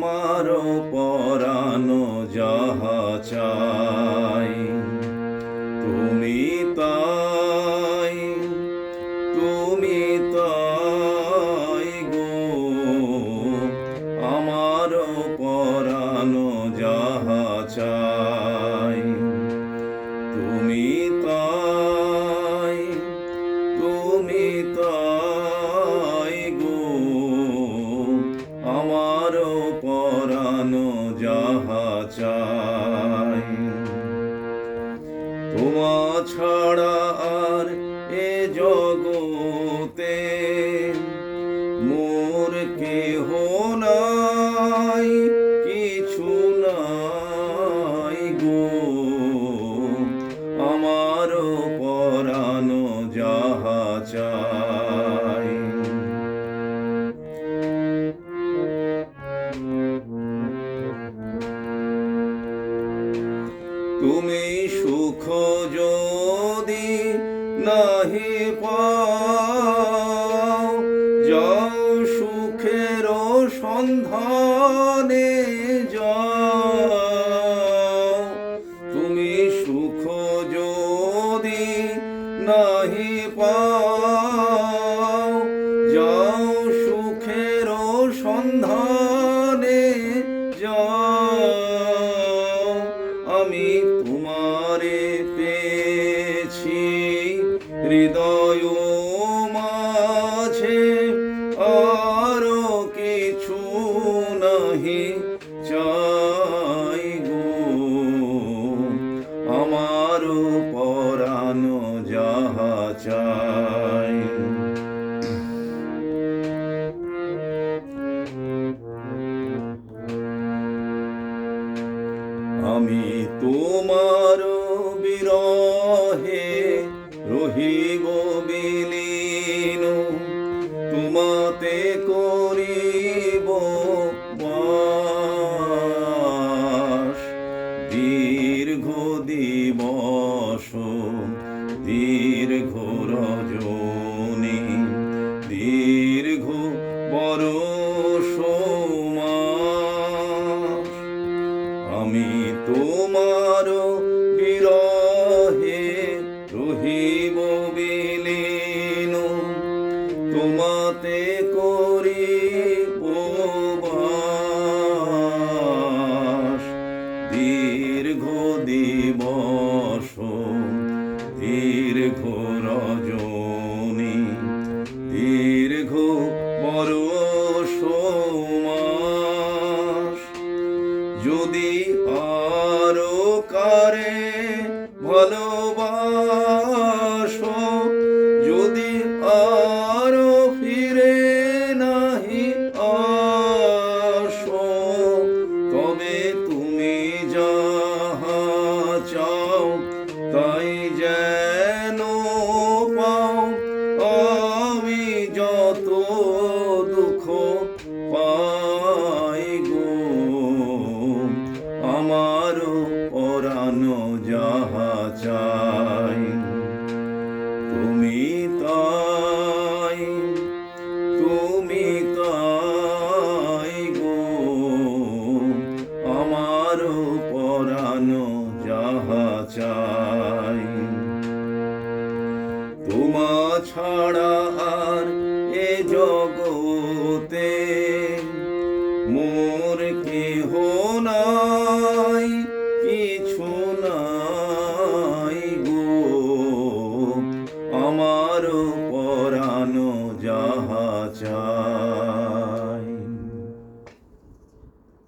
আমার পরানো যাহা চাই, তুমি তাই তুমি তাই গো। আমার পরানো যাহা চাই, তুমি তাই তুমি তাই পরানো যাহা চাই। তোমা ছাড়া আর এ জগতে মোর কেহ নাই, কিছু নাই গো। আমার পরানো যাহা চাই। তুমি সুখ যদি নাহি পাও তোমারে পেয়েছি। হৃদয় মাঝে আরও কিছু নাহি চাই গো। আমার পরানো যাহা চাই আমি তোমার বিরহে রহিব বিলীন। তোমাতে করিব বাস। দীর্ঘ দিবস, দীর্ঘ রজনী, দীর্ঘ বরষ মাস আমি তোমার বিরহে রহিব বিলীন। তোমাতে চাও তাই যেন পাও। আমি যত দুঃখ পাই গো আমার পরানো যাহা চাই। তোমা ছাড়া আর এ জগতে মোর কেহ নাই, কিছু নাই গো। আমার পরানো যাহা চাই